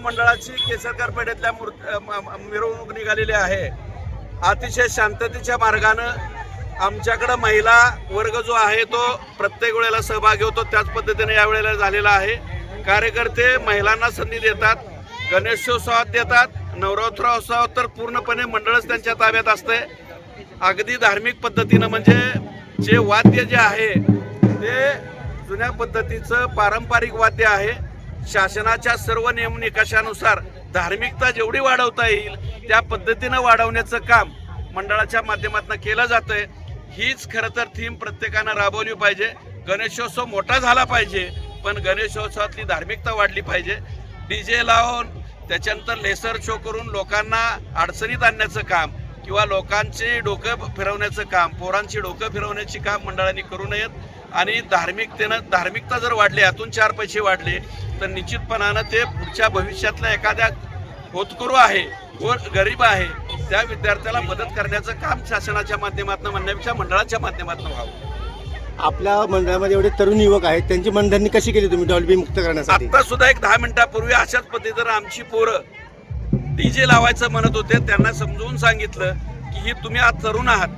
मंडळाची केसरकर पेठेतल्या मूर्त- मिरवणूक निघालेली आहे. अतिशय शांततेच्या मार्गानं आमच्याकडं महिला वर्ग जो आहे तो प्रत्येक वेळेला सहभागी होतो. त्याच पद्धतीने यावेळेला झालेला आहे. कार्यकर्ते महिलांना संधी देतात गणेशोत्सवात देतात नवरात्रोत्सवात तर पूर्णपणे मंडळच त्यांच्या ताब्यात असते. अगदी धार्मिक पद्धतीनं म्हणजे जे वाद्य जे आहे ते जुन्या पद्धतीचं पारंपरिक वाद्य आहे. शासनाच्या सर्व नियम निकषानुसार धार्मिकता जेवढी वाढवता येईल त्या पद्धतीनं वाढवण्याचं काम मंडळाच्या माध्यमातून केलं जातंय. हीच खरं तर थीम प्रत्येकानं राबवली पाहिजे. गणेशोत्सव मोठा झाला पाहिजे पण गणेशोत्सवातली धार्मिकता वाढली पाहिजे. डीजे लावून त्याच्यानंतर लेसर शो करून लोकांना अडचणीत आणण्याचं काम किंवा लोकांचे डोकं फिरवण्याचं काम पोरांची डोकं फिरवण्याची काम मंडळांनी करू नयेत. आणि धार्मिकतेनं धार्मिकता जर वाढली यातून चार पैसे वाढले तर निश्चितपणानं ते पुढच्या भविष्यातल्या एखाद्या होतकरू आहे व गरीब आहे त्या विद्यार्थ्याला मदत करण्याचं काम शासनाच्या माध्यमातून म्हणण्यापेक्षा मंडळाच्या माध्यमातून व्हावं. आपल्या मंडळामध्ये एवढे तरुण युवक आहेत त्यांची मनधरणी कशी केली तुम्ही डॉल्बी मुक्त करण्यासाठी? आता सुद्धा एक दहा मिनिटापूर्वी अशाच पद्धतीनं आमची पोरं डीजे लावायचं म्हणत होते त्यांना समजवून सांगितलं की ही तुम्ही आज तरुण आहात.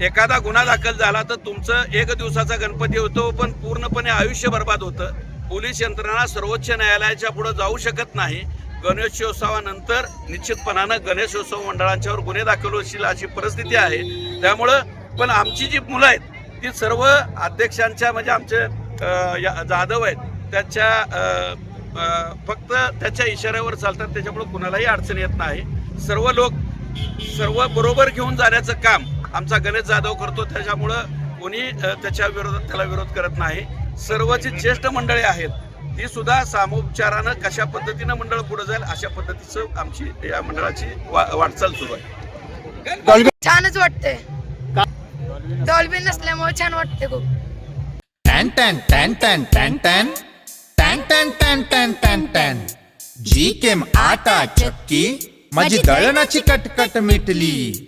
एखादा गुन्हा दाखल झाला तर तुमचं एक दिवसाचा गणपती होतो पण पूर्णपणे आयुष्य बर्बाद होतं. पोलीस यंत्रणा सर्वोच्च न्यायालयाच्या पुढे जाऊ शकत नाही. गणेशोत्सवानंतर निश्चितपणानं गणेशोत्सव मंडळांच्यावर गुन्हे दाखल होतील अशी परिस्थिती आहे. त्यामुळं पण आमची जी मुलं आहेत ती सर्व अध्यक्षांच्या म्हणजे आमचे या- जाधव आहेत त्याच्या फक्त त्याच्या इशाऱ्यावर चालतात त्याच्यामुळे कुणालाही अडचण येत नाही. सर्व लोक सर्व बरोबर घेऊन जाण्याचं काम आमचा गणेश जाधव करतो त्याच्यामुळं कोणी त्याच्या विरोधात त्याला विरोध करत नाही. सर्व जी ज्येष्ठ मंडळी आहेत ती सुद्धा सामोपचारानं कशा पद्धतीनं मंडळ पुढे जाईल अशा पद्धतीचं आमची या मंडळाची वाटचाल सुरू आहे. छानच वाटते डॉल्बी नसल्यामुळे छान वाटते खूप. टॅन टॅन टॅन टॅन टॅन टॅन. टॅन टॅन टॅन टॅन टॅन टॅन. जी केम आटा चक्की. माझी दळणाची कटकट मिटली.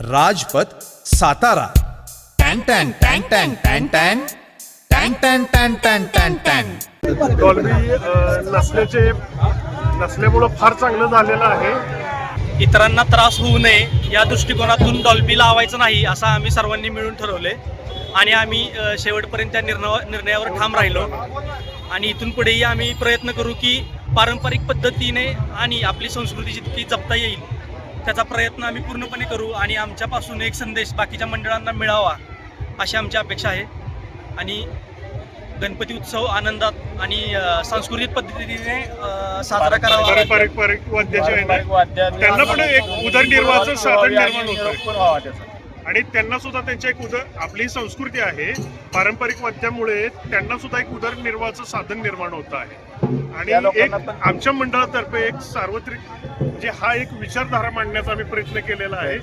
राजपथ सातारा. टॅन टॅन टॅन टॅन टॅन टॅन. टॅन टॅन टॅन टॅन टॅन टॅन. डॉल्बी नसल्याचे नसल्यामुळं फार चांगलं झालेलं आहे. इतरांना त्रास होऊ नये या दृष्टिकोनातून डॉल्बी लावायचं नाही असं आम्ही सर्वांनी मिळून ठरवले. आणि आम्ही शेवटपर्यंत त्या निर्णय निर्णयावर ठाम राहिलो. आणि इथून पुढेही आम्ही प्रयत्न करू की पारंपरिक पद्धतीने आणि आपली संस्कृती जितकी जपता येईल त्याचा प्रयत्न आम्ही पूर्णपणे करू आणि आमच्यापासून एक संदेश बाकीच्या मंडळांना मिळावा अशी आमची अपेक्षा आहे. आणि गणपती उत्सव आनंदात आणि सांस्कृतिक पद्धतीने साजरा करावा. पारंपरिक पारंपरिक वाद्याचे आहे ना, त्यांना पण एक उदरनिर्वाहाचं साधन निर्माण होतं आणि त्यांना सुद्धा त्यांच्या एक उदर आपली संस्कृती आहे. पारंपरिक वाद्यामुळे त्यांना सुद्धा एक उदरनिर्वाहाचं साधन निर्माण होत आहे. आणि एक आमच्या मंडळातर्फे एक सार्वत्रिक जे हा एक विचारधारा मांडण्याचा आम्ही प्रयत्न केलेला आहे.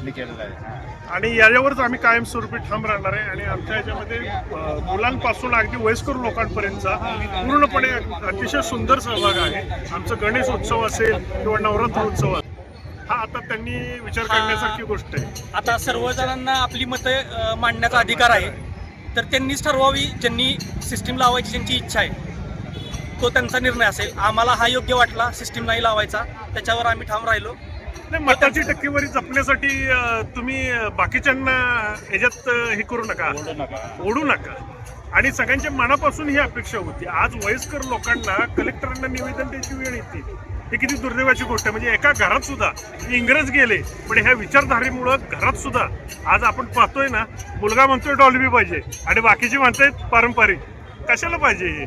आणि याच्यावरच आम्ही कायमस्वरूपी ठाम राहणार आहे. आणि आमच्या ह्याच्यामध्ये अं, मुलांपासून अगदी वयस्कर लोकांपर्यंतचा पूर्णपणे अतिशय सुंदर सहभाग आहे. आमचं गणेश उत्सव असेल किंवा नवरात्र उत्सव असेल हा आता त्यांनी विचार करण्यासारखी गोष्ट आहे. आता सर्वजणांना आपली मतं मांडण्याचा अधिकार आहे. तर त्यांनीच ठरवावी ज्यांनी सिस्टीम लावायची ज्यांची इच्छा आहे. तो त्यांचा निर्णय असेल. आम्हाला हा योग्य वाटला सिस्टीम नाही लावायचा त्याच्यावर आम्ही ठाम राहिलो. नाही मताची टक्केवारी जपण्यासाठी तुम्ही बाकीच्यांना ह्याच्यात हे करू नका. ओढू नका. आणि सगळ्यांच्या मनापासून ही अपेक्षा होती. आज वयस्कर लोकांना कलेक्टरांना निवेदन द्यायची वेळ येते. ही किती दुर्दैवाची गोष्ट आहे. म्हणजे एका घरात सुद्धा इंग्रज गेले पण ह्या विचारधारेमुळं घरात सुद्धा आज आपण पाहतोय ना मुलगा म्हणतोय डॉल्बी पाहिजे आणि बाकीचे म्हणतायत पारंपरिक. कशाला पाहिजे हे?